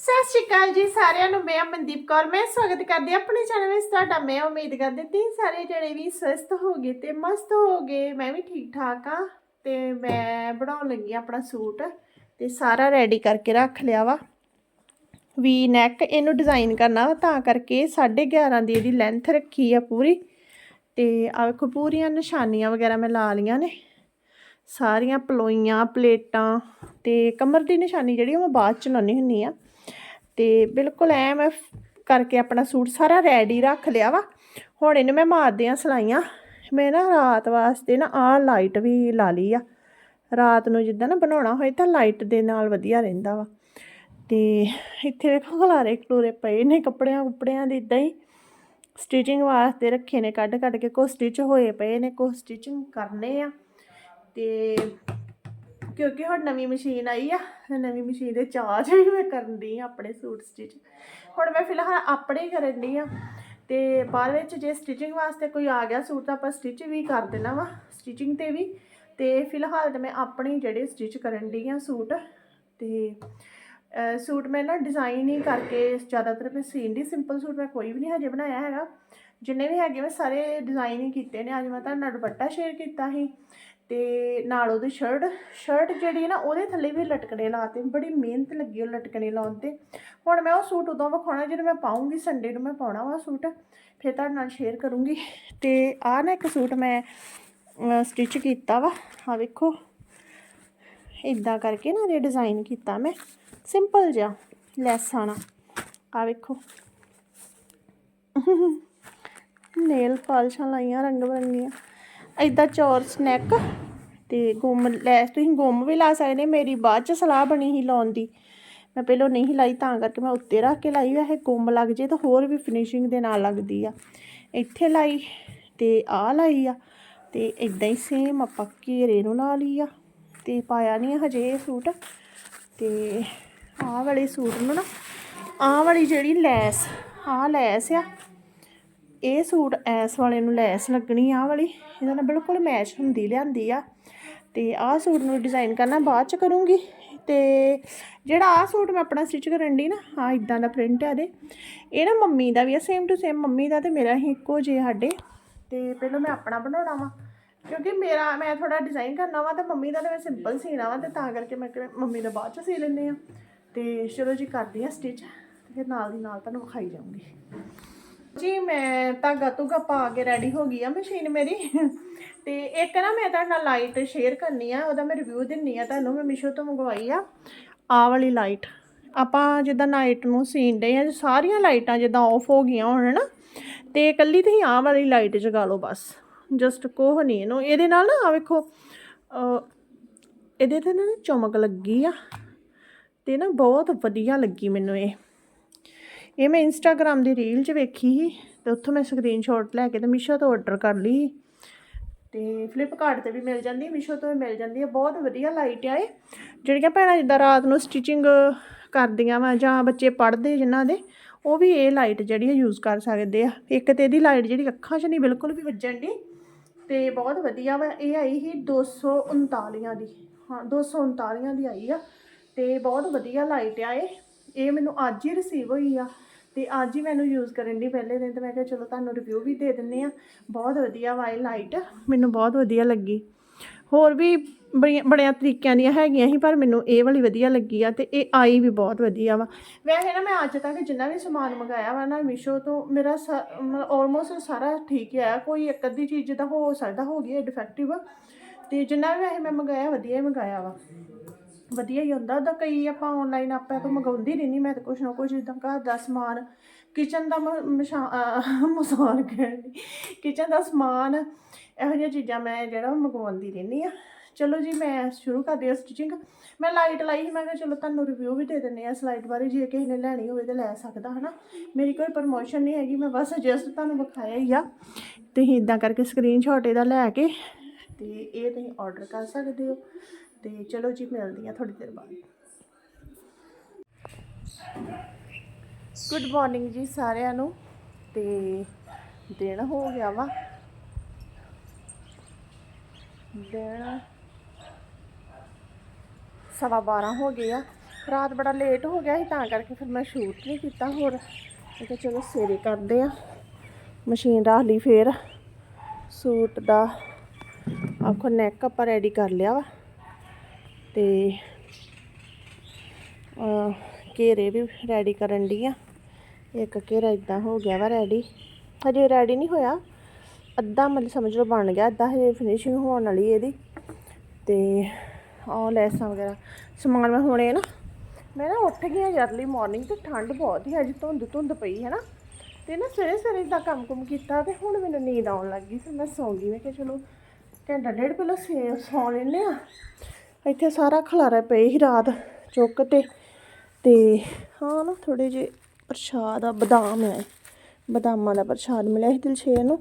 ਸਤਿ ਸ਼੍ਰੀ ਅਕਾਲ ਜੀ ਸਾਰਿਆਂ ਨੂੰ। ਮੈਂ ਮਨਦੀਪ ਕੌਰ। ਮੈਂ ਸਵਾਗਤ ਕਰਦੀ ਹਾਂ ਆਪਣੇ ਚੈਨਲ ਵਿੱਚ। ਤੁਹਾਡਾ ਮੈਂ ਉਮੀਦ ਕਰਦੀ ਤੁਸੀਂ ਸਾਰੇ ਜਣੇ ਵੀ ਸਵਸਥ ਹੋਗੇ ਤੇ ਮਸਤ ਹੋਗੇ। ਮੈਂ ਵੀ ਠੀਕ ਠਾਕ ਆ ਤੇ ਮੈਂ ਬਣਾਉਣ ਲੱਗੀ ਆਂ ਆਪਣਾ ਸੂਟ ਤੇ ਸਾਰਾ ਰੈਡੀ ਕਰਕੇ ਰੱਖ ਲਿਆ ਵਾ। ਵੀ ਨੈਕ ਇਹਨੂੰ ਡਿਜ਼ਾਈਨ ਕਰਨਾ ਵਾ ਤਾਂ ਕਰਕੇ 11.5 ਦੀ ਇਹਦੀ ਲੈਂਥ ਰੱਖੀ ਆ ਪੂਰੀ। ਤੇ ਆ ਵੇਖੋ ਪੂਰੀਆਂ ਨਿਸ਼ਾਨੀਆਂ ਵਗੈਰਾ ਮੈਂ ਲਾ ਲੀਆਂ ਨੇ। ਸਾਰੀਆਂ ਪਲੋਈਆਂ, ਪਲੇਟਾਂ ਤੇ ਕਮਰ ਦੀ ਨਿਸ਼ਾਨੀ ਜਿਹੜੀ ਉਹ ਮੈਂ ਬਾਅਦ ਚ ਲਾਉਣੀ ਹੁੰਨੀ ਆ। ਤੇ ਬਿਲਕੁਲ ਐ ਮੈਂ ਕਰਕੇ ਆਪਣਾ ਸੂਟ ਸਾਰਾ ਰੈਡੀ ਰੱਖ ਲਿਆ ਵਾ। ਹੁਣ ਇਹਨੂੰ ਮੈਂ ਮਾਰਦੀ ਆ ਸਲਾਈਆਂ। ਮੈਂ ਨਾ ਰਾਤ ਵਾਸਤੇ ਨਾ ਆਹ ਲਾਈਟ ਵੀ ਲਾ ਲਈ ਆ। ਰਾਤ ਨੂੰ ਜਿੱਦਾਂ ਨਾ ਬਣਾਉਣਾ ਹੋਏ ਤਾਂ ਲਾਈਟ ਦੇ ਨਾਲ ਵਧੀਆ ਰਹਿੰਦਾ ਵਾ। ਤੇ ਇੱਥੇ ਵੇਖੋ ਖਲਾਰੇ ਖਲੂਰੇ ਪਏ ਨੇ ਕੱਪੜਿਆਂ ਕੁੱਪੜਿਆਂ ਦੇ ਇਦਾਂ ਹੀ। ਸਟਿਚਿੰਗ ਵਾਸਤੇ ਰੱਖੇ ਨੇ ਕੱਢ ਕੱਢ ਕੇ ਕੋ ਸਟਿਚ ਹੋਏ ਪਏ ਨੇ ਕੋ ਸਟਿਚਿੰਗ ਕਰਨੇ ਆ। ਤੇ ਕਿਉਂਕਿ ਹੁਣ ਨਵੀਂ ਮਸ਼ੀਨ ਆਈ ਆ ਨਵੀਂ ਮਸ਼ੀਨ ਦੇ ਚਾਰਜ ਵੀ ਮੈਂ ਕਰਨ ਦੀ ਆ ਆਪਣੇ ਸੂਟ ਸਟਿਚ ਹੁਣ ਮੈਂ ਫਿਲਹਾਲ ਆਪਣੇ ਹੀ ਕਰਨ ਦੀ ਆ ਤੇ ਬਾਅਦ ਵਿੱਚ ਜੇ ਸਟਿਚਿੰਗ ਵਾਸਤੇ ਕੋਈ ਆ ਗਿਆ ਸੂਟ ਤਾਂ ਆਪਾਂ ਸਟਿਚ ਵੀ ਕਰ ਦੇਣਾ ਵਾ ਸਟਿਚਿੰਗ ਤੇ ਵੀ। ਤੇ ਫਿਲਹਾਲ ਤਾਂ ਮੈਂ ਆਪਣੇ ਜਿਹੜੇ ਸਟਿਚ ਕਰਨ ਦੀ ਆ ਸੂਟ। ਤੇ ਸੂਟ ਮੈਂ ਨਾ ਡਿਜ਼ਾਈਨ ਹੀ ਕਰਕੇ ਜ਼ਿਆਦਾਤਰ ਮੈਂ ਸੀਨ ਦੀ ਸਿੰਪਲ ਸੂਟ ਮੈਂ ਕੋਈ ਵੀ ਨਹੀਂ ਹਜੇ ਬਣਾਇਆ ਹੈਗਾ। ਜਿੰਨੇ ਵੀ ਹੈਗੇ ਮੈਂ ਸਾਰੇ ਡਿਜ਼ਾਈਨ ਹੀ ਕੀਤੇ ਨੇ, ਅੱਜ ਮੈਂ ਤੁਹਾਡੇ ਨਾਲ ਦੁਪੱਟਾ ਸ਼ੇਅਰ ਕੀਤਾ ਸੀ। ਤੇ ਨਾਲ ਉਹਦੀ ਸ਼ਰਟ ਸ਼ਰਟ ਜਿਹੜੀ ਹੈ ਨਾ ਉਹਦੇ ਥੱਲੇ ਵੀ ਲਟਕਣੇ ਲਾਤੇ ਬੜੀ ਮਿਹਨਤ ਲੱਗੀ ਉਹ ਲਟਕਣੇ ਲਾਉਣ ਤੇ। ਹੁਣ ਮੈਂ ਉਹ ਸੂਟ ਉਦੋਂ ਵਿਖਾਉਣਾ ਜਦੋਂ ਮੈਂ ਪਾਉਂਗੀ ਸੰਡੇ ਨੂੰ ਮੈਂ ਪਾਉਣਾ ਵਾ ਸੂਟ, ਫਿਰ ਤੁਹਾਡੇ ਨਾਲ ਸ਼ੇਅਰ ਕਰੂੰਗੀ। ਤੇ ਆਹ ਨਾ ਇੱਕ ਸੂਟ ਮੈਂ ਸਟਿਚ ਕੀਤਾ ਵਾ। ਆ ਵੇਖੋ ਇਦਾਂ ਕਰਕੇ ਨਾ ਇਹ ਡਿਜ਼ਾਈਨ ਕੀਤਾ ਮੈਂ। ਸਿੰਪਲ ਜਿਹਾ ਲੈਸਾਂ ਨਾਲ ਆ ਵੇਖੋ। ਨੇਲ ਪਾਲਿਸ਼ਾਂ ਲਾਈਆਂ ਰੰਗ ਬਰੰਗੀਆਂ ਇਦਾਂ ਚੌਰਸ ਨੈਕ ਤੇ ਗੁੰਮ ਲੈਸ ਤੁਸੀਂ ਗੁੰਮ ਵੀ ਲਾ ਸਕਦੇ, ਮੇਰੀ ਬਾਅਦ ਚ ਸਲਾਹ ਬਣੀ ਸੀ ਲਾਉਣ ਦੀ। ਮੈਂ ਪਹਿਲਾਂ ਨਹੀਂ ਲਾਈ, ਤਾਂ ਕਰਕੇ ਮੈਂ ਉੱਤੇ ਰੱਖ ਕੇ ਲਾਈ ਵੈਸੇ ਗੁੰਮ ਲੱਗ ਜੇ ਤਾਂ ਹੋਰ ਵੀ ਫਿਨਿਸ਼ਿੰਗ ਦੇ ਨਾਲ ਲੱਗਦੀ ਆ। ਇੱਥੇ ਲਾਈ ਤੇ ਆਹ ਲਾਈ ਆ, ਤੇ ਇਦਾਂ ਹੀ ਸੇਮ ਆਪਾਂ ਘੇਰੇ ਨੂੰ ਲਾ ਲਈ ਆ, ਤੇ ਪਾਇਆ ਨਹੀਂ ਹਜੇ ਇਹ ਸੂਟ। ਤੇ ਆਹ ਵਾਲੇ ਸੂਟ ਨੂੰ ਨਾ, ਆਹ ਵਾਲੀ ਜਿਹੜੀ ਲੈਸ, ਆਹ ਲੈਸ ਆ ਇਹ ਸੂਟ ਐਸ ਵਾਲੇ ਨੂੰ ਲੈਸ ਲੱਗਣੀ ਆ ਵਾਲੀ, ਇਹਦਾ ਨਾਲ ਬਿਲਕੁਲ ਮੈਚ ਹੁੰਦੀ, ਲਿਆਂਦੀ ਆ। ਤੇ ਆਹ ਸੂਟ ਨੂੰ ਡਿਜ਼ਾਈਨ ਕਰਨਾ, ਬਾਅਦ ਚ ਕਰੂੰਗੀ। ਤੇ ਜਿਹੜਾ ਆਹ ਸੂਟ ਮੈਂ ਆਪਣਾ ਸਟਿਚ ਕਰਨ ਦੀ ਨਾ ਆ ਇਦਾਂ ਦਾ ਪ੍ਰਿੰਟ ਆ ਦੇ ਇਹ ਨਾ ਮੰਮੀ ਦਾ ਵੀ ਆ ਸੇਮ ਟੂ ਸੇਮ ਮੰਮੀ ਦਾ ਤੇ ਮੇਰਾ ਹੀ ਇੱਕੋ ਜੇ ਸਾਡੇ। ਤੇ ਪਹਿਲਾਂ ਮੈਂ ਆਪਣਾ ਬਣਾਉਣਾ ਵਾ, ਕਿਉਂਕਿ ਮੇਰਾ, ਮੈਂ ਥੋੜਾ ਡਿਜ਼ਾਈਨ ਕਰਨਾ ਵਾ ਤੇ ਮੰਮੀ ਦਾ ਤਾਂ ਮੈਂ ਸਿੰਪਲ ਸੀਣਾ ਵਾ ਤੇ ਤਾਂ ਕਰਕੇ ਮੈਂ ਮੰਮੀ ਦਾ ਬਾਅਦ ਚ ਸੀ ਲੈਂਦੇ ਆ। ਤੇ ਚਲੋ ਜੀ, ਕਰਦੀ ਆ ਸਟਿਚ ਫਿਰ ਨਾਲ ਦੀ ਨਾਲ ਤੁਹਾਨੂੰ ਵਿਖਾਈ ਜਾਊਂਗੀ। ਜੀ, ਮੈਂ ਧਾਗਾ ਧੁਗਾ ਪਾ ਕੇ ਰੈਡੀ ਹੋ ਗਈ ਆ ਮਸ਼ੀਨ ਮੇਰੀ। ਤੇ ਇੱਕ ਨਾ ਮੈਂ ਤੁਹਾਡੇ ਨਾਲ ਲਾਈਟ ਸ਼ੇਅਰ ਕਰਨੀ ਆ, ਉਹਦਾ ਮੈਂ ਰਿਵਿਊ ਦਿੰਨੀ ਆ ਤੁਹਾਨੂੰ, ਮੈਂ ਮਿਸ਼ੋ ਤੋਂ ਮੰਗਵਾਈ ਆ। ਆ ਵਾਲੀ ਲਾਈਟ ਆਪਾਂ ਜਿੱਦਾਂ ਨਾਈਟ ਨੂੰ ਸੀਨਦੇ ਆ, ਸਾਰੀਆਂ ਲਾਈਟਾਂ ਜਿੱਦਾਂ ਆਫ ਹੋ ਗਈਆਂ ਹੁਣ ਨਾ ਤੇ ਇਕੱਲੀ ਤੁਸੀਂ ਆ ਵਾਲੀ ਲਾਈਟ ਜਗਾ ਲਓ ਬਸ। ਜਸਟ ਕੋਹ ਨਹੀਂ ਇਹਨੂੰ। ਇਹਦੇ ਨਾਲ ਨਾ ਆ ਵੇਖੋ ਇਹਦੇ ਤੇ ਨਾ ਚਮਕ ਲੱਗੀ ਆ। ਤੇ ਨਾ ਬਹੁਤ ਵਧੀਆ ਲੱਗੀ ਮੈਨੂੰ ਇਹ। ਇਹ ਮੈਂ ਇੰਸਟਾਗ੍ਰam ਦੀ ਰੀਲ 'ਚ ਵੇਖੀ ਸੀ ਤੇ ਉੱਥੋਂ ਮੈਂ ਸਕਰੀਨਸ਼ਾਟ ਲੈ ਕੇ ਤੇ ਮੀਸ਼ੋ ਤੋਂ ਆਰਡਰ ਕਰ ਲਈ ਤੇ ਫਲਿੱਪਕਾਰਟ ਤੇ ਵੀ ਮਿਲ ਜਾਂਦੀ ਮੀਸ਼ੋ ਤੋਂ ਵੀ ਮਿਲ ਜਾਂਦੀ ਹੈ। ਬਹੁਤ ਵਧੀਆ ਲਾਈਟ ਆ ਇਹ। ਜਿਹੜੀਆਂ ਭੈਣਾਂ ਜਿੱਦਾਂ ਰਾਤ ਨੂੰ ਸਟਿਚਿੰਗ ਕਰਦੀਆਂ ਵਾ ਜਾਂ ਬੱਚੇ ਪੜ੍ਹਦੇ ਜਿਨ੍ਹਾਂ ਦੇ, ਉਹ ਵੀ ਇਹ ਲਾਈਟ ਜਿਹੜੀ ਹੈ ਯੂਜ਼ ਕਰ ਸਕਦੇ ਆ। ਇੱਕ ਤੇ ਇਹਦੀ ਲਾਈਟ ਜਿਹੜੀ ਅੱਖਾਂ 'ਚ ਨਹੀਂ, ਬਿਲਕੁਲ ਵੀ ਵੱਜਣ ਦੀ ਤੇ ਬਹੁਤ ਵਧੀਆ ਵਾ, ਇਹ ਆਈ ਸੀ 239 ਦੀ। ਹਾਂ 239 ਦੀ ਆਈ ਆ। ਤੇ ਬਹੁਤ ਵਧੀਆ ਲਾਈਟ ਆ ਇਹ। ਇਹ ਮੈਨੂੰ ਅੱਜ ਹੀ ਰਿਸੀਵ ਹੋਈ ਆ ਤੇ ਅੱਜ ਹੀ ਮੈਨੂੰ ਯੂਜ਼ ਕਰਨ ਦੀ ਪਹਿਲੇ ਦਿਨ ਤੇ ਮੈਂ ਕਿਹਾ ਚਲੋ ਤੁਹਾਨੂੰ ਰਿਵਿਊ ਵੀ ਦੇ ਦਿੰਨੇ ਆ। ਬਹੁਤ ਵਧੀਆ ਵਾ ਇਹ ਲਾਈਟ ਮੈਨੂੰ ਬਹੁਤ ਵਧੀਆ ਲੱਗੀ। ਹੋਰ ਵੀ ਬੜੀਆਂ ਬੜਿਆਂ ਤਰੀਕਿਆਂ ਦੀਆਂ ਹੈਗੀਆਂ ਸੀ, ਪਰ ਮੈਨੂੰ ਇਹ ਵਾਲੀ ਵਧੀਆ ਲੱਗੀ ਆ ਤੇ ਇਹ ਆਈ ਵੀ ਬਹੁਤ ਵਧੀਆ ਵਾ। ਵੈਸੇ ਨਾ ਮੈਂ ਅੱਜ ਤੱਕ ਜਿੰਨਾ ਵੀ ਸਮਾਨ ਮੰਗਾਇਆ ਵਾ ਨਾ ਮੀਸ਼ੋ ਤੋਂ, ਮੇਰਾ ਆਲਮੋਸਟ ਸਾਰਾ ਠੀਕ ਆ ਕੋਈ ਇੱਕ ਅੱਧੀ ਚੀਜ਼ ਜਿੱਦਾਂ ਹੋ ਸਕਦਾ, ਹੋ ਗਈ ਡਿਫੈਕਟਿਵ ਤੇ ਜਿੰਨਾ ਵੀ ਵੈਸੇ ਮੈਂ ਮੰਗਾਇਆ, ਵਧੀਆ ਹੀ ਮੰਗਾਇਆ ਵਾ। ਵਧੀਆ ਹੀ ਹੁੰਦਾ ਉਹਦਾ ਕਈ ਆਪਾਂ ਆਨਲਾਈਨ ਆਪਾਂ ਤੋਂ ਮੰਗਾਉਂਦੀ ਰਹਿੰਦੀ ਮੈਂ ਤਾਂ ਕੁਛ ਨਾ ਕੁਛ ਜਿੱਦਾਂ ਘਰ ਦਾ ਸਮਾਨ ਕਿਚਨ ਦਾ ਮਸਾਨ ਕਿਚਨ ਦਾ ਸਮਾਨ, ਇਹੋ ਜਿਹੀਆਂ ਚੀਜ਼ਾਂ ਮੈਂ ਜਿਹੜਾ ਮੰਗਵਾਉਂਦੀ ਰਹਿੰਦੀ ਆ ਚਲੋ ਜੀ, ਮੈਂ ਸ਼ੁਰੂ ਕਰਦੀ ਹਾਂ ਸਟਿਚਿੰਗ ਮੈਂ ਲਾਈਟ ਲਾਈ ਸੀ, ਮੈਂ ਕਿਹਾ ਚਲੋ ਤੁਹਾਨੂੰ ਰਿਵਿਊ ਵੀ ਦੇ ਦਿੰਦੇ ਆ ਸਲਾਈਟ ਬਾਰੇ, ਜੇ ਕਿਸੇ ਨੇ ਲੈਣੀ ਹੋਵੇ ਤਾਂ ਲੈ ਸਕਦਾ, ਹਨਾ? ਮੇਰੀ ਕੋਈ ਪ੍ਰਮੋਸ਼ਨ ਨਹੀਂ ਹੈਗੀ, ਮੈਂ ਬਸ ਜਸਟ ਤੁਹਾਨੂੰ ਵਿਖਾਇਆ ਹੀ ਆ। ਤੁਸੀਂ ਇਦਾਂ ਕਰਕੇ ਸਕਰੀਨਸ਼ਾਟ ਇਹਦਾ ਲੈ ਕੇ ਤੇ ਇਹ ਤੁਸੀਂ ਆਰਡਰ ਕਰ ਸਕਦੇ ਹੋ। ਤੇ ਚਲੋ ਜੀ, ਮਿਲਦੀ ਆ ਥੋੜੀ ਦੇਰ ਬਾਅਦ। ਗੁੱਡ ਮਾਰਨਿੰਗ ਜੀ ਸਾਰਿਆਂ ਨੂੰ। ਤੇ ਦਿਨ ਹੋ ਗਿਆ ਵਾ। ਦਿਨ ਸਵਾ 12 ਹੋ ਗਏ ਆ। ਰਾਤ ਬੜਾ ਲੇਟ ਹੋ ਗਿਆ ਸੀ, ਤਾਂ ਕਰਕੇ ਫਿਰ ਮੈਂ ਸ਼ੂਟ ਨਹੀਂ ਕੀਤਾ ਹੋਰ। ਮੈਂ ਕਿਹਾ ਚਲੋ ਸਵੇਰੇ ਕਰਦੇ ਆ ਮਸ਼ੀਨ ਰੱਖ ਲਈ ਫੇਰ। ਸੂਟ ਦਾ। ਆਖੋ ਨੈਕ ਆਪਾਂ ਰੈਡੀ ਕਰ ਲਿਆ ਵਾ। ਤੇ ਘੇਰੇ ਵੀ ਰੈਡੀ ਕਰਨ ਦੀ ਆ। ਇੱਕ ਘੇਰਾ ਇਦਾਂ ਹੋ ਗਿਆ ਵਾ ਰੈਡੀ ਹਜੇ ਰੈਡੀ ਨਹੀਂ ਹੋਇਆ। ਅੱਧਾ ਮਤਲਬ ਸਮਝ ਲਓ ਬਣ ਗਿਆ, ਅੱਧਾ ਹਜੇ ਫਿਨਿਸ਼ਿੰਗ ਹੋਣ ਵਾਲੀ ਇਹਦੀ। ਤੇ ਆਹ ਲੈਸਾਂ ਵਗੈਰਾ, ਸਮਾਨ ਮੈਂ ਹੁਣੇ ਨਾ, ਮੈਂ ਨਾ ਉੱਠ ਗਈ ਹਾਂ ਅਰਲੀ ਮਾਰਨਿੰਗ ਤੇ ਠੰਡ ਬਹੁਤ ਹੀ ਅੱਜ ਧੁੰਦ ਧੁੰਦ ਪਈ ਹੈ ਨਾ। ਤੇ ਨਾ ਸਵੇਰੇ ਸਵੇਰੇ ਦਾ ਕੰਮ ਕੁਮ ਕੀਤਾ ਤੇ ਹੁਣ ਮੈਨੂੰ ਨੀਂਦ ਆਉਣ ਲੱਗ ਗਈ, ਫਿਰ ਮੈਂ ਸੌਂ ਗਈ। ਮੈਂ ਕਿਹਾ ਚਲੋ ਘੰਟਾ ਡੇਢ ਪਹਿਲਾਂ ਸੇ ਸੌਂ ਲੈਂਦੇ ਆ। ਇੱਥੇ ਸਾਰਾ ਖਲਾਰਾ ਪਏ ਹੀ ਰਾਤ ਚੁੱਕ ਤੇ ਤੇ ਹਾਂ ਨਾ ਥੋੜੇ ਜਿਹੇ ਪ੍ਰਸ਼ਾਦ ਆ, ਬਦਾਮ ਹੈ ਬਦਾਮਾਂ ਦਾ ਪ੍ਰਸ਼ਾਦ ਮਿਲਿਆ ਸੀ ਦਿਲਸ਼ੇਰ ਨੂੰ,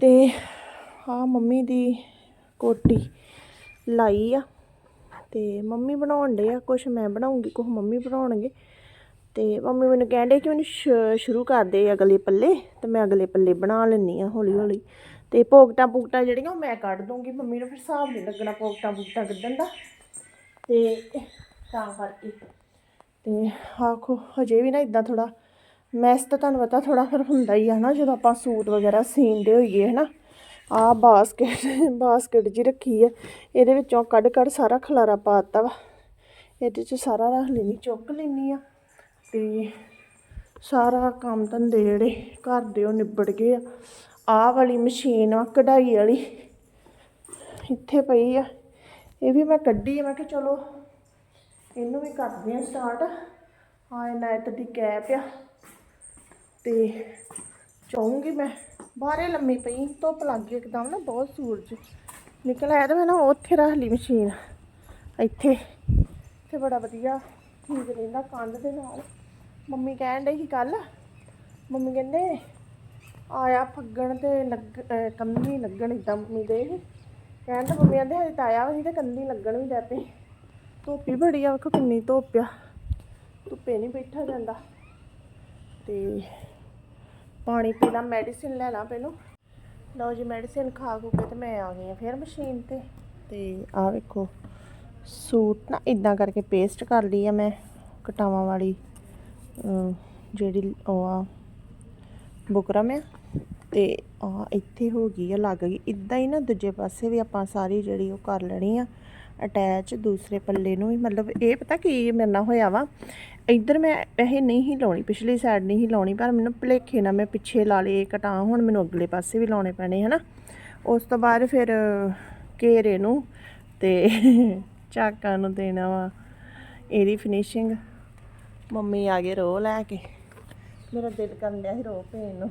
ਤੇ ਹਾਂ ਮੰਮੀ ਦੀ ਕੋਟੀ ਲਾਈ ਆ, ਤੇ ਮੰਮੀ ਬਣਾਉਣ ਡੇ ਆ, ਕੁਛ ਮੈਂ ਬਣਾਉਂਗੀ, ਕੁਛ ਮੰਮੀ ਬਣਾਉਣਗੇ, ਤੇ ਮੰਮੀ ਮੈਨੂੰ ਕਹਿੰਦੇ ਕਿ ਮੈਨੂੰ ਸ਼- ਸ਼ੁਰੂ ਕਰ ਦੇ ਅਗਲੇ ਪੱਲੇ, ਤੇ ਮੈਂ ਅਗਲੇ ਪੱਲੇ ਬਣਾ ਲੈਣੀ ਆ ਹੌਲੀ ਹੌਲੀ ਤੇ ਪੋਕਟਾਂ ਪੁਕਟਾਂ ਜਿਹੜੀਆਂ ਉਹ ਮੈਂ ਕੱਢ ਦੂੰਗੀ, ਮੰਮੀ ਨੂੰ ਫਿਰ ਹਿਸਾਬ ਨਹੀਂ ਲੱਗਣਾ ਪੋਕਟਾਂ ਪੁਕਟਾਂ ਕੱਢਣ ਦਾ। ਤੇ ਤਾਂ ਕਰਕੇ। ਤੇ ਆਖੋ, ਹਜੇ ਵੀ ਨਾ ਇਦਾਂ ਥੋੜਾ ਮੈਸ ਤਾਂ ਤੁਹਾਨੂੰ ਪਤਾ ਥੋੜਾ ਫਿਰ ਹੁੰਦਾ ਹੀ ਆ ਨਾ ਜਦੋਂ ਆਪਾਂ ਸੂਟ ਵਗੈਰਾ ਸੀਂਦੇ ਹੋਈਏ ਹਨਾ। ਆ ਬਾਸਕਟ ਬਾਸਕਟ ਜੀ ਰੱਖੀ ਆ, ਇਹਦੇ ਵਿੱਚੋਂ ਕੱਢ ਕੱਢ ਸਾਰਾ ਖਲਾਰਾ ਪਾਤਾ ਵਾ। ਇਹਦੇ ਚ ਸਾਰਾ ਰੱਖ ਲੈਣੀ ਚੁੱਕ ਲੈਣੀ ਆ। ਤੇ ਸਾਰਾ ਕੰਮ ਧੰਦੇ ਜਿਹੜੇ ਘਰ ਦੇ ਉਹ ਨਿਬੜ ਗਏ ਆ। ਆਹ ਵਾਲੀ ਮਸ਼ੀਨ ਆ, ਕਢਾਈ ਵਾਲੀ। ਇੱਥੇ ਪਈ ਆ। ਇਹ ਵੀ ਮੈਂ ਕੱਢੀ ਮੈਂ ਕਿਹਾ ਚਲੋ ਇਹਨੂੰ ਵੀ ਕਰਦੇ ਆ ਸਟਾਰਟ ਆ ਇਹ ਨੈਟ ਦੀ ਕੈਪ ਆ। ਤੇ ਚਾਹੂੰਗੀ ਮੈਂ। ਬਾਹਰੇ ਲੰਮੀ ਪਈ, ਧੁੱਪ ਲੱਗ ਗਈ ਇੱਕਦਮ ਨਾ, ਬਹੁਤ ਸੂਰਜ। ਨਿਕਲ ਆਇਆ ਤਾਂ ਮੈਂ ਨਾ ਉੱਥੇ ਰੱਖ ਲਈ ਮਸ਼ੀਨ। ਇੱਥੇ। ਤੇ ਬੜਾ ਵਧੀਆ ਠੀਕ ਰਹਿੰਦਾ ਕੰਧ ਦੇ ਨਾਲ। ਮੰਮੀ ਕਹਿਣ ਡਈ ਸੀ ਕੱਲ ਮੰਮੀ ਕਹਿੰਦੇ ਆਇਆ ਫੱਗਣ ਤੇ ਲੱਗ ਅਹ ਕੰਨੀ ਲੱਗਣ ਇਦਾਂ ਮੰਮੀ ਦੇ। ਕਹਿਣ ਤਾਂ ਮੰਮੀ ਕਹਿੰਦੇ ਹਜੇ ਤਾਂ ਆਇਆ ਵੀ ਸੀ ਤੇ ਕੰਨੀ ਲੱਗਣ ਵੀ ਲੱਗ ਪਈ। ਧੁੱਪ ਹੀ ਬੜੀ ਆ ਵੇਖੋ ਕਿੰਨੀ ਧੁੱਪ ਆ। ਧੁੱਪੇ ਨਹੀਂ ਬੈਠਾ ਜਾਂਦਾ। ਤੇ ਪਾਣੀ ਪੀਣਾ ਮੈਡੀਸਿਨ ਲੈਣਾ ਲਾ ਪਹਿਲੋਂ। ਲਓ ਜੀ ਮੈਡੀਸਿਨ ਖਾ ਖੂ ਕੇ ਤੇ ਮੈਂ ਆ ਗਈ ਆ ਫਿਰ ਮਸ਼ੀਨ ਤੇ। ਤੇ ਆ ਵੇਖੋ ਸੂਟ ਨਾ ਇਦਾਂ ਕਰਕੇ ਪੇਸਟ ਕਰ ਲਈ ਆ ਮੈਂ ਕਟਾਵਾਂ ਵਾਲੀ ਅਮ, ਜਿਹੜੀ ਉਹ ਆ ਬੁਕਰਮ ਆ। ਤੇ ਆ ਇੱਥੇ ਹੋ ਗਈ ਆ, ਲੱਗ ਗਈ। ਇਦਾਂ ਹੀ ਨਾ ਦੂਜੇ ਪਾਸੇ ਵੀ ਆਪਾਂ ਸਾਰੀ ਜਿਹੜੀ ਉਹ ਕਰ ਲੈਣੀ ਆ ਅਟੈਚ ਦੂਸਰੇ ਪੱਲੇ ਨੂੰ ਵੀ। ਮਤਲਬ ਇਹ ਪਤਾ ਕੀ ਮੇਰੇ ਨਾਲ ਹੋਇਆ ਵਾ, ਇੱਧਰ ਮੈਂ ਇਹ ਨਹੀਂ ਹੀ ਲਾਉਣੀ, ਪਿਛਲੀ ਸਾਈਡ ਨਹੀਂ ਹੀ ਲਾਉਣੀ, ਪਰ ਮੈਨੂੰ ਭੁਲੇਖੇ ਨਾਲ ਮੈਂ ਪਿੱਛੇ ਲਾ ਲਏ ਕਟਾ ਹੁਣ ਮੈਨੂੰ ਅਗਲੇ ਪਾਸੇ ਵੀ ਲਾਉਣੇ ਪੈਣੇ, ਹਨਾ। ਉਸ ਤੋਂ ਬਾਅਦ ਫਿਰ ਘੇਰੇ ਨੂੰ ਤੇ ਚਾਕਾਂ ਨੂੰ ਦੇਣਾ ਵਾ, ਇਹਦੀ ਫਿਨਿਸ਼ਿੰਗ ਮੰਮੀ ਆ ਗਏ ਰੋ ਲੈ ਕੇ। ਮੇਰਾ ਦਿਲ ਕਰਨ ਡਿਆ ਸੀ ਰੋ ਪੇਨ ਨੂੰ।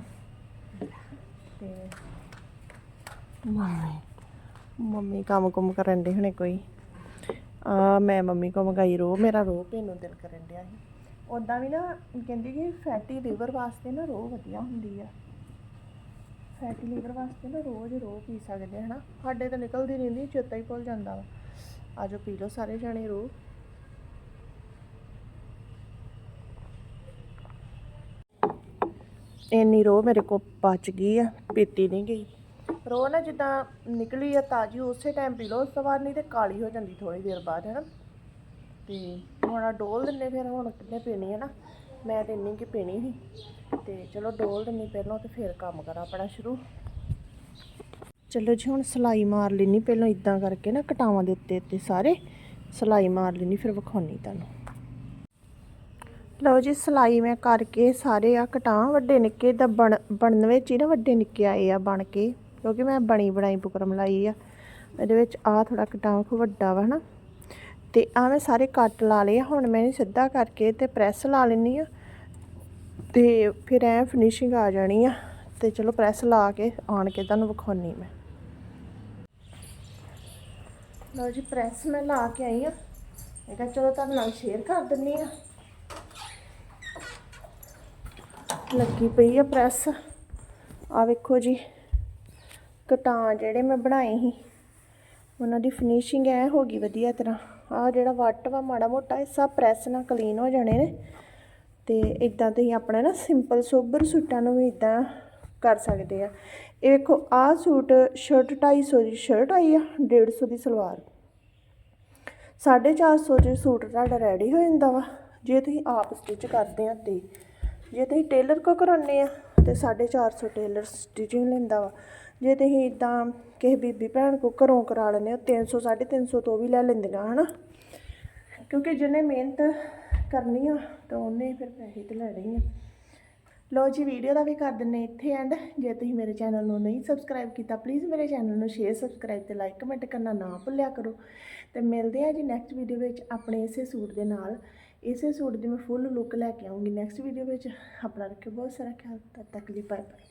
ਤੇ ਮੰਮੀ ਮੰਮੀ ਕੰਮ ਕੁਮ ਕਰਨ ਦੇ ਹੁਣੇ ਕੋਈ। ਆ ਮੈਂ ਮੰਮੀ ਕੋ ਮੰਗਾਈ ਰੋ, ਮੇਰਾ ਰੋ ਪੇਨ ਨੂੰ ਦਿਲ ਕਰਨ ਡਿਆ ਸੀ। ਉਦਾਂ ਵੀ ਨਾ ਕਹਿੰਦੀ ਕਿ ਫੈਟੀ ਲੀਵਰ ਵਾਸਤੇ ਨਾ ਰੋ ਵਧੀਆ ਹੁੰਦੀ ਆ। ਫੈਟੀ ਲੀਵਰ ਵਾਸਤੇ ਨਾ ਰੋਜ਼ ਰੋ ਪੀ ਸਕਦੇ ਹਨਾ? ਸਾਡੇ ਤਾਂ ਨਿਕਲਦੀ ਰਹਿੰਦੀ, ਚੇਤਾ ਹੀ ਭੁੱਲ ਜਾਂਦਾ ਵਾ। ਆਜੋ ਪੀ ਲਓ ਸਾਰੇ ਜਣੇ ਰੋ। ਇੰਨੀ ਰੋ ਮੇਰੇ ਕੋਲ ਬਚ ਗਈ ਆ, ਪੀਤੀ ਨਹੀਂ ਗਈ। ਰੋ ਨਾ ਜਿੱਦਾਂ ਨਿਕਲੀ ਆ ਤਾਜੀ, ਉਸੇ ਟਾਈਮ ਪੀ ਲਓ, ਉਸ ਤੋਂ ਬਾਅਦ ਨਹੀਂ ਤੇ ਕਾਲੀ ਹੋ ਜਾਂਦੀ ਥੋੜੀ ਦੇਰ ਬਾਅਦ ਹੈ ਨਾ ਤੇ ਹੁਣ ਆਹ ਡੋਲ ਦਿੰਨੇ ਫਿਰ, ਹੁਣ ਕਿੰਨੇ ਪੀਣੀ ਹੈ ਨਾ? ਮੈਂ ਤੇ ਇੰਨੀ ਕਿ ਪੀਣੀ ਸੀ। ਤੇ ਚਲੋ ਡੋਲ ਦਿੰਨੀ ਪਹਿਲਾਂ ਤੇ ਫਿਰ ਕੰਮ ਕਰਾਂ ਆਪਣਾ ਸ਼ੁਰੂ। ਚਲੋ ਜੀ, ਹੁਣ ਸਲਾਈ ਮਾਰ ਲੈਣੀ ਪਹਿਲਾਂ ਇਦਾਂ ਕਰਕੇ ਨਾ ਕਟਾਵਾਂ ਦੇ ਉੱਤੇ ਉੱਤੇ ਸਾਰੇ, ਸਲਾਈ ਮਾਰ ਲੈਣੀ ਫਿਰ ਵਿਖਾਉਣੀ ਤੁਹਾਨੂੰ। ਲਓ ਜੀ, ਸਲਾਈ ਮੈਂ ਕਰਕੇ ਸਾਰੇ ਆ ਕਟਾਂ ਵੱਡੇ ਨਿੱਕੇ ਦਾ ਬਣ, ਬਣਨ ਵਿੱਚ ਹੀ ਨਾ ਵੱਡੇ ਨਿੱਕੇ ਆਏ ਆ ਬਣ ਕੇ, ਕਿਉਂਕਿ ਮੈਂ ਬਣੀ ਬਣਾਈ ਬੁਕਰਮ ਲਾਈ ਆ। ਇਹਦੇ ਵਿੱਚ ਆ ਥੋੜਾ ਕਟਾਂ ਖੂ ਵੱਡਾ ਵਾ ਹਨਾ। ਤੇ ਆ ਮੈਂ ਸਾਰੇ ਕੱਟ ਲਾ ਲਏ ਆ। ਹੁਣ ਮੈਂ ਇਹਨੂੰ ਸਿੱਧਾ ਕਰਕੇ ਤੇ ਪ੍ਰੈਸ ਲਾ ਲੈਣੀ ਆ। ਤੇ ਫਿਰ ਐ ਫਿਨਿਸ਼ਿੰਗ ਆ ਜਾਣੀ ਆ। ਤੇ ਚਲੋ ਪ੍ਰੈਸ ਲਾ ਕੇ ਆਣ ਕੇ ਤੁਹਾਨੂੰ ਵਿਖਾਉਣੀ ਮੈਂ। ਲਓ ਜੀ, ਪ੍ਰੈਸ ਮੈਂ ਲਾ ਕੇ ਆਈ ਆ। ਇਹ ਤਾਂ ਚਲੋ ਤੁਹਾਡੇ ਨਾਲ ਸ਼ੇਅਰ ਕਰ ਦਿੰਨੀ ਆ। ਲੱਗੀ ਪਈ ਆ ਪ੍ਰੈਸ। ਆ ਵੇਖੋ ਜੀ, ਕਟਾਂ ਜਿਹੜੇ ਮੈਂ ਬਣਾਏ ਸੀ, ਉਹਨਾਂ ਦੀ ਫਿਨਿਸ਼ਿੰਗ ਐ ਹੋ ਗਈ ਵਧੀਆ ਤਰ੍ਹਾਂ। ਆ ਜਿਹੜਾ ਵੱਟ ਵਾ, ਮਾੜਾ ਮੋਟਾ ਇਹ ਸਭ ਪ੍ਰੈਸ ਨਾਲ ਕਲੀਨ ਹੋ ਜਾਣੇ ਨੇ। ਤੇ ਇਦਾਂ ਤੁਸੀਂ ਆਪਣਾ ਨਾ ਸਿੰਪਲ ਸੋਬਰ ਸੂਟਾਂ ਨੂੰ ਵੀ ਇਦਾਂ ਕਰ ਸਕਦੇ ਆ। ਇਹ ਵੇਖੋ, ਆਹ ਸੂਟ ਸ਼ਰਟ 250 ਦੀ ਸ਼ਰਟ ਆਈ ਆ 150 ਦੀ ਸਲਵਾਰ। 450 ਚ ਸੂਟ ਤੁਹਾਡਾ ਰੈਡੀ ਹੋ ਜਾਂਦਾ ਵਾ, ਜੇ ਤੁਸੀਂ ਆਪ ਸਟਿਚ ਕਰਦੇ ਆ ਤੇ। ਜੇ ਤੁਸੀਂ ਟੇਲਰ ਕੋ ਕਰਾਉਂਦੇ ਆ, ਤੇ 450 ਟੇਲਰ ਸਟਿਚਿੰਗ ਲੈਂਦਾ ਵਾ। ਜੇ ਤੁਸੀਂ ਇਦਾਂ ਕਿਸੇ ਬੀਬੀ ਭੈਣ ਕੋ ਘਰੋਂ ਕਰਾ ਲੈਂਦੇ ਹੋ 300 350 ਤੋਂ ਵੀ ਲੈ ਲੈਂਦੀਆਂ, ਹਨਾ? ਕਿਉਂਕਿ ਜਿਹਨੇ ਮਿਹਨਤ ਕਰਨੀ ਆ, ਤਾਂ ਉਹਨੇ ਫਿਰ ਪੈਸੇ ਤੇ ਲੈਣੇ ਹੀ ਆ। ਲੋ ਜੀ, ਵੀਡੀਓ ਦਾ ਵੀ ਕਰ ਦਿੰਨੇ ਇੱਥੇ ਐਂਡ ਜੇ ਤੁਸੀਂ ਮੇਰੇ ਚੈਨਲ ਨੂੰ ਨਹੀਂ ਸਬਸਕ੍ਰਾਈਬ ਕੀਤਾ ਪਲੀਜ਼ ਮੇਰੇ ਚੈਨਲ ਨੂੰ ਸ਼ੇਅਰ ਸਬਸਕ੍ਰਾਈਬ ਤੇ ਲਾਈਕ ਕਮੈਂਟ ਕਰਨਾ ਨਾ ਭੁੱਲਿਆ ਕਰੋ। ਤੇ ਮਿਲਦੇ ਆ ਜੀ ਨੈਕਸਟ ਵੀਡੀਓ ਵਿੱਚ ਆਪਣੇ ਇਸੇ ਸੂਟ ਦੇ ਨਾਲ। ਇਸੇ ਸੂਟ ਦੀ ਮੈਂ ਫੁੱਲ ਲੁੱਕ ਲੈ ਕੇ ਆਉਂਗੀ ਨੈਕਸਟ ਵੀਡੀਓ ਵਿੱਚ ਆਪਣਾ ਰੱਖਿਓ। ਬਹੁਤ ਸਾਰਾ ਖਿਆਲ। ਤਦ ਤੱਕ ਲਈ ਬਾਏ ਬਾਏ